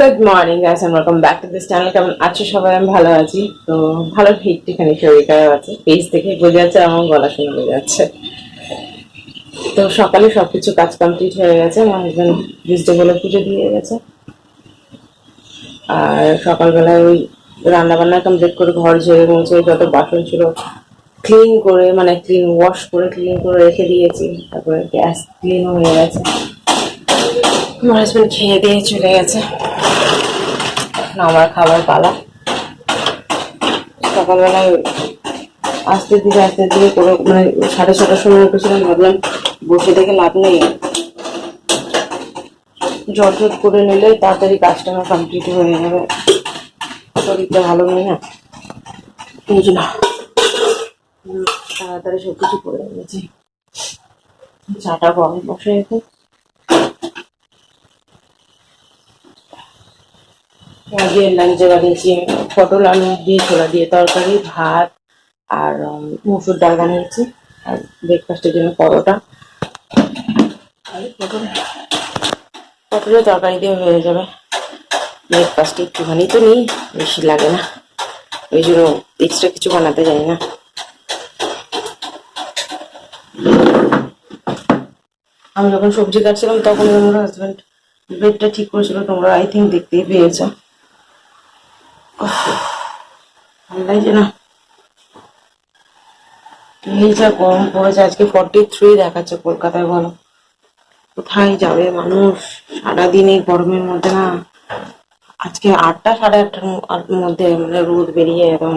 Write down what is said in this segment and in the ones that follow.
Good morning guys and welcome back to this channel কেমন আছো সবাই? আমি ভালো আছি। তো ভালো একটুখানি শরীর খারাপ আছে। পেজ থেকে বোঝা যাচ্ছে আমার গলা শুনে বোঝা যাচ্ছে। তো সকালে সবকিছু কাজ কমপ্লিট হয়ে গেছে। আমার হাজব্যান্ড ভেজিটেবলের পুজো দিয়ে গেছে। আর সকালবেলায় ওই রান্না বান্না কমপ্লিট করে ঘর ঝেড়ে মুছে যত বাসন ছিল ক্লিন করে মানে ক্লিন ওয়াশ করে ক্লিন করে রেখে দিয়েছি। তারপরে গ্যাস ক্লিন হয়ে গেছে। আমার হাজব্যান্ড খেয়ে দিয়ে চলে গেছে। এখন আমার খাবার পালা। সকালবেলায় আস্তে ধীরে আস্তে ধীরে করে মানে সাড়ে ছটার সময় উঠেছিলাম ভাবলাম বসে থেকে লাভ নেই। জট জট করে নিলে তাড়াতাড়ি কাজটা আমার কমপ্লিট হয়ে যাবে। শরীরটা ভালো নেই না। জন্য উম, তাড়াতাড়ি সব কিছু করে নিয়েছি। চাটা গরম বসে রেখে আজকে লাঞ্চে বানিয়েছি পটল আলু দিয়ে ছোলা দিয়ে তরকারি, ভাত আর মুসুর ডাল বানিয়েছি, আর ব্রেকফাস্টের জন্য পরোটা। আর পটল, পটলের তরকারি দিয়ে হয়ে যাবে। ব্রেকফাস্টে একটুখানি তো নেই, বেশি লাগে না। ওই জন্য এক্সট্রা কিছু বানাতে যাই না। আমি যখন সবজি কাটছিলাম, তখন আমার হাজব্যান্ড ব্রেডটা ঠিক করেছিল, তোমরা আই থিঙ্ক দেখতেই পেয়েছ। গরম পড়েছে, আজকে ফর্টি থ্রি দেখাচ্ছে কলকাতায়, বলো। কোথায় যাবে মানুষ? সারাদিন এই গরমের মধ্যে না, আজকে আটটা, সাড়ে আটটার মধ্যে মানে রোদ বেরিয়ে একদম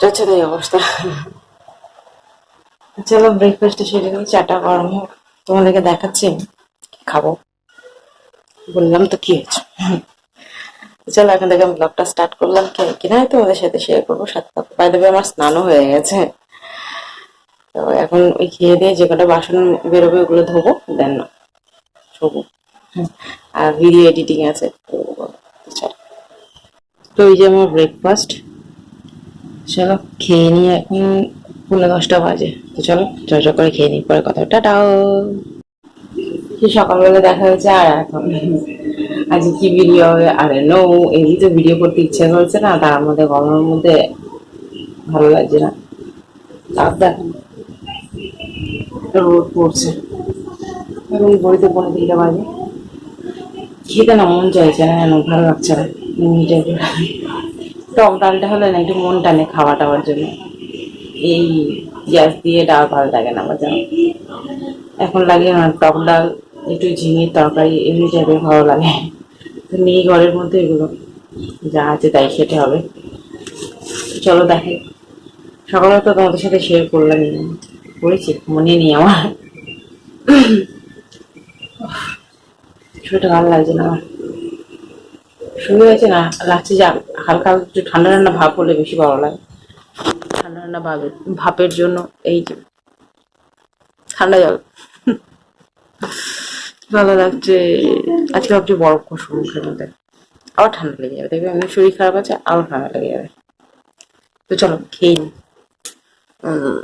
যাচ্ছে অবস্থা। চলো ব্রেকফাস্টে সেরে নিই, চাটা গরম হোক। তোমাদেরকে দেখাচ্ছি খাব। বললাম তো কি হয়েছে। চলো এখন থেকে আমি ব্লগটা স্টার্ট করলাম। কি কিনা তোমাদের সাথে শেয়ার করব? সাতটা বাই দেবে আমার স্নানও হয়ে গেছে। তো এখন ওই খেয়ে দিয়ে যে কটা বাসন বেরোবে ওগুলো ধোবো দেন না শোবো আর ভিডিও এডিটিং আছে। তো এই যে আমার ব্রেকফাস্ট চলো, খেয়ে নিয়ে এখন পনেরো দশটা বাজে। তো চলো চর্চা করে খেয়ে নিই, পরে কথা টাটাও সকালবেলা দেখা হয়েছে আর এখন। আজকে কি ভিডিও হবে? আরে নো এই তো ভিডিও করতে ইচ্ছে করছে না তার মধ্যে গরমের মধ্যে ভালো লাগছে না। তার দেখো। রোদ পড়ছে। এবং বইতে পনেরো দিনটা বাজে। খেতে না মন চাইছে না কেন ভালো লাগছে না। এমনি টাইপের টক ডালটা হলে না একটু মন টানে খাওয়া টাওয়ার জন্য। এই গ্যাস দিয়ে ডাল ভালো লাগে না আমার যেন। এখন লাগে না টক ডাল একটু ঝিঙে তরকারি এমনি টাইপের ভালো লাগে। নেই ঘরের মধ্যে, এগুলো যা আছে তাই খেতে হবে। চলো দেখে। সকালে তো তোমাদের সাথে শেয়ার করলাম করেছি, মনে নেই আমার। শরীরটা ভালো লাগছে না আমার। শুরু হয়েছে না লাগছে যে হালকা হালকা একটু ঠান্ডা ঠান্ডা ভাব হলে বেশি ভালো লাগে। ঠান্ডা ঠান্ডা ভাবের ভাপের জন্য এই যে। ঠান্ডা জল। ভালো লাগছে আজকে ভাবছি বরফ কষবো মুখের মধ্যে। আবার ঠান্ডা লেগে যাবে দেখবে এমনি শরীর খারাপ আছে আবার ঠান্ডা লেগে যাবে। তো চলো খেয়ে উম,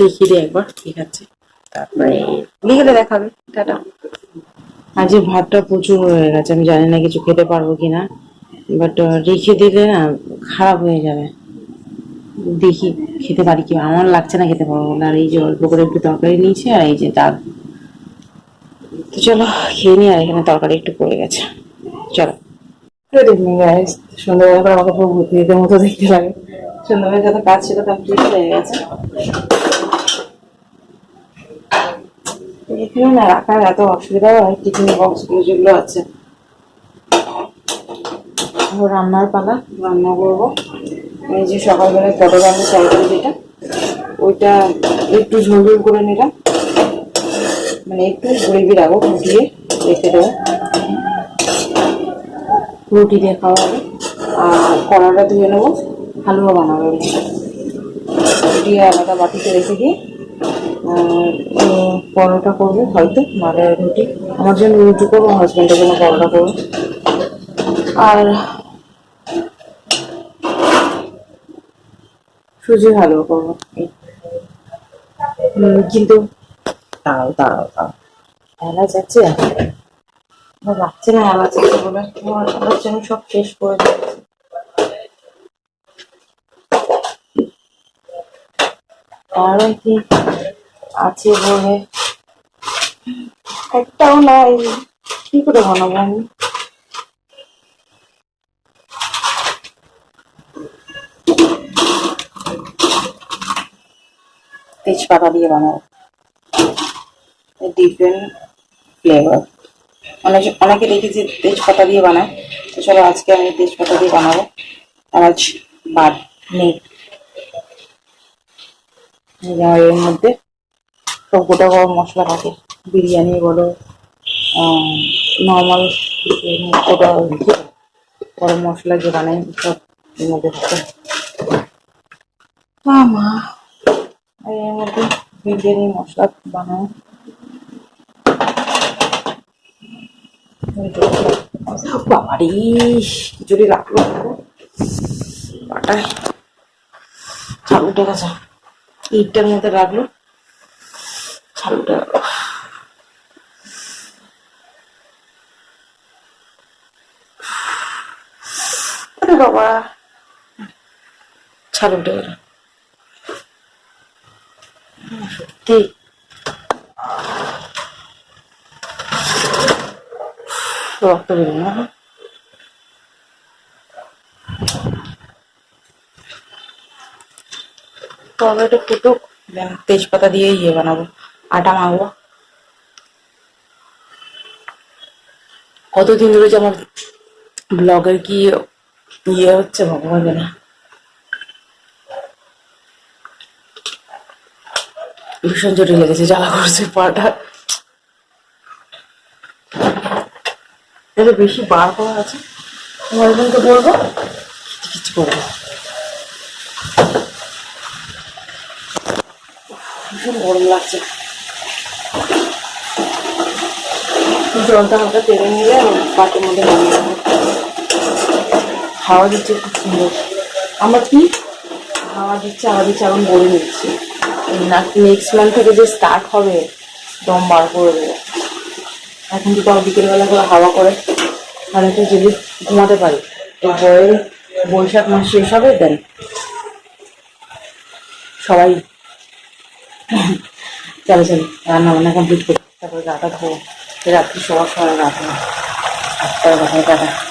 দেখিয়ে দিই একবার ঠিক আছে। তারপরে বিকেলে দেখাবে টাটা। আজ ভাতটা প্রচুর হয়ে গেছে আমি জানি না কিছু খেতে পারব কিনা। বাট রেখে দিলে না খারাপ হয়ে যাবে। দেখি খেতে পারি কি আমার লাগছে না খেতে পারব আর এই যে অল্প করে একটু তরকারি নিয়েছি আর এই যে ডাল। তো চলো, খেয়ে নিই আর এখানে তরকারি একটু পড়ে গেছে। চলো। সন্ধ্যাবেলা করে আমাকে পুরো ভূতিদের মতো দেখতে লাগে। সন্ধ্যাবেলা যত কাজ ছিল কমপ্লিট হয়ে গেছে। এখানে না রাখার এত অসুবিধা হয় টিফিন বক্সগুলো যেগুলো আছে। রান্নার পালা, রান্না করব। এই যে সকালবেলায় পটল আলু তরকারি যেটা, ওইটা একটু ঝোল করে নিলাম। মানে একটু গ্রেভি রাখব ফুটিয়ে রেখে দেবো। রুটি দিয়ে খাওয়া হবে। আর কড়াটা ধুয়ে নেব, হালুয়া বানাবো রুটি আলাদা বাটিতে রেখে দিয়ে পরোটা করব হয়তো মানে রুটি। আমার জন্য রুটি করব হাজব্যান্ডের জন্য পরোটা করব। আর সুজি হালুয়া করব। কিন্তু দাঁড়াও দাঁড়াও দাঁড়াও। এলাচ আছে আমার এলাচ আছে বলে এলাচ আমি সব শেষ করে দিয়েছি। আরও কি আছে বলে? একটাও নাই। কি করে বানাবো আমি? তেজপাতা দিয়ে বানাবো ডিফারেন্ট ফ্লেভার অনেক অনেকে দেখেছি তেজপাতা দিয়ে বানায়। তো চলো আজকে আমি তেজপাতা দিয়ে বানাবো। আজ বাদ নেই। এর মধ্যে সব গোটা গরম মশলা থাকে। বিরিয়ানি বলো নর্মাল গোটা গরম মশলা যে বানাই সব এর মধ্যে থাকে। মা এর মধ্যে বিরিয়ানি মশলা বানায়। বাবারি খিচুড়ি ছাল উঠে গেছে ইটটার মধ্যে রাখল। ছাল বাবা ছাল গেল সত্যি। রক্ত বেরোয় না তবে এটা ফুটুক তেজপাতা দিয়ে ইয়ে বানাবো, আটা মাখবো। কতদিন ধরে যে আমার ব্লগের কি ইয়ে হচ্ছে ভগবান জানে। ভীষণ জোরে লেগেছে, জ্বালা করছে পাটা। এটা বেশি বার করা আছে। তোমার হাজবেন্ডকে বলব? কিছু করব ভীষণ গরম লাগছে। জলটা হালকা তেলে নিলে পাটের মধ্যে নামিয়ে হাওয়া দিচ্ছে খুব সুন্দর। আমার কি? হাওয়া দিচ্ছে হাওয়া দিচ্ছে এখন বলে নিচ্ছি। নেক্সট মান্থ থেকে যে স্টার্ট হবে দম বার করে দেবে। এখন তো তাও বিকেলবেলা করে হাওয়া করে। একটু যদি ঘুমাতে পারি। বইয়ের বৈশাখ মাস শেষ হবে দেন সবাই চলে চলে, রান্না বান্না কমপ্লিট করি। তারপরে গাটা ধোবো। রাত্রি সবার সময় গা আটটা কথা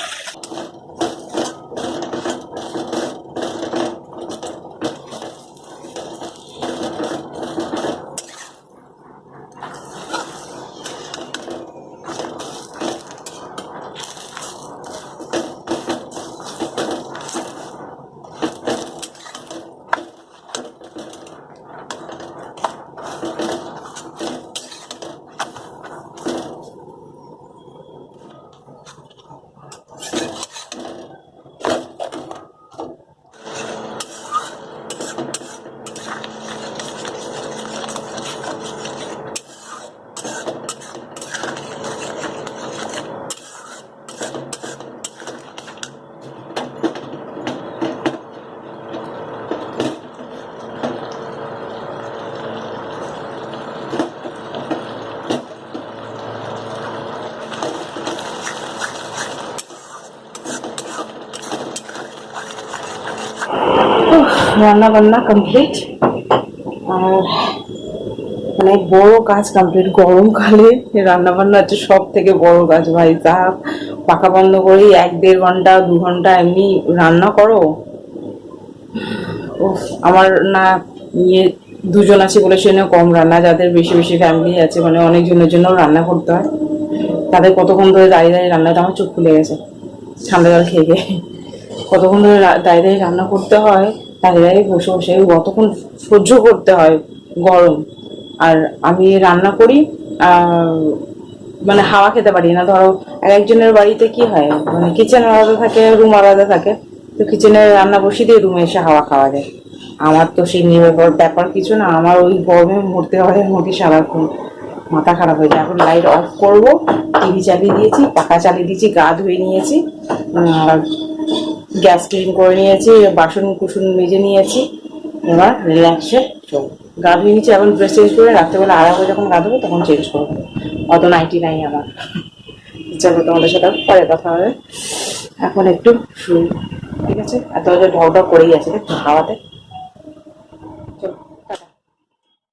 রান্না বান্না কমপ্লিট আর অনেক বড় কাজ কমপ্লিট গরমকালে রান্না বান্না হচ্ছে সব থেকে বড় কাজ ভাই। তা পাকা বন্ধ করেই এক দেড় ঘণ্টা, দু ঘণ্টা এমনি রান্না করো। আমার না ইয়ে দুজন আছে বলে সেজন্য কম রান্না, যাদের বেশি বেশি ফ্যামিলি আছে মানে অনেকজনের জন্য রান্না করতে হয়। তাদের কতক্ষণ ধরে দাঁড়িয়ে দাঁড়িয়ে রান্নাটা আমার চোখ খুলে গেছে, ঠান্ডা জল খেয়ে খেয়ে। কতক্ষণ ধরে দাঁড়িয়ে দাঁড়িয়ে রান্না করতে হয় দাঁড়িয়ে বসে বসে কতক্ষণ সহ্য করতে হয় গরম, আর আমি রান্না করি মানে হাওয়া খেতে পারি না। ধরো এক একজনের বাড়িতে কি হয়? মানে কিচেন আলাদা থাকে রুম আলাদা থাকে। তো কিচেনে রান্না বসিয়ে দিয়ে রুমে এসে হাওয়া খাওয়া যায়। আমার তো সেই নিয়ে ব্যাপার ব্যাপার কিছু না। আমার ওই গরমে মরতে হয় মরতে সারাক্ষণ। মাথা খারাপ হয়ে যায়। এখন লাইট অফ করব। টিভি চালিয়ে দিয়েছি, পাখা চালিয়ে দিয়েছি, গা ধুয়ে নিয়েছি। আর গ্যাস ক্লিন করে নিয়েছি, বাসন কুসুন মেজে নিয়েছি। এবার রিল্যাক্সে চলবো গা ধুয়ে নিয়েছি এখন ড্রেস চেঞ্জ করে রাত্রেবেলা আড়াই যখন গা তখন চেঞ্জ করব। অত নাইটি নাই আমার। চলো তোমাদের সাথে পরে কথা হবে। এখন একটু শুই। ঠিক আছে? আর তোমাদের ঢক ঢক করেই আছে খাওয়াতে হাওয়াতে?